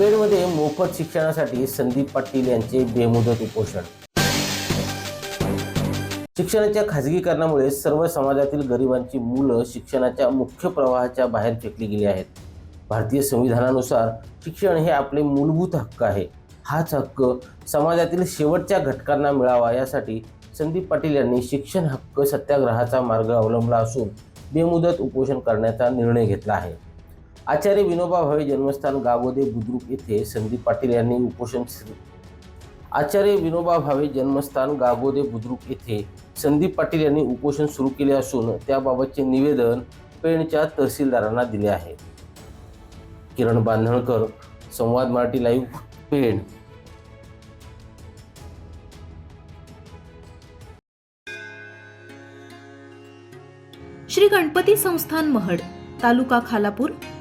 पेणमध्ये मोफत शिक्षणासाठी संदीप पाटील यांचे बेमुदत उपोषण. शिक्षणाच्या खाजगीकरणामुळे सर्व समाजातील गरिबांची मुलं शिक्षणाच्या मुख्य प्रवाहाच्या बाहेर फेकली गेली आहेत. भारतीय संविधानानुसार शिक्षण हे आपले मूलभूत हक्क आहे. हाच हक्क समाजातील शेवटच्या घटकांना मिळावा यासाठी संदीप पाटील यांनी शिक्षण हक्क सत्याग्रहाचा मार्ग अवलंबला असून बेमुदत उपोषण करण्याचा निर्णय घेतला आहे. आचार्य विनोबा भावे जन्मस्थान गावोदे बुद्रुक येथे संदीप पाटील यांनी उपोषण आचार्य विनोबा भावे जन्मस्थान गागोदे बुद्रुक येथे संदीप पाटील यांनी उपोषण सुरू केले असून त्याबाबतचे निवेदन पेणच्या तहसीलदारांना दिले आहे. किरण बांधणकर संवाद मराठी लाईव्ह पेण. श्री गणपती संस्थान महड तालुका खालापूर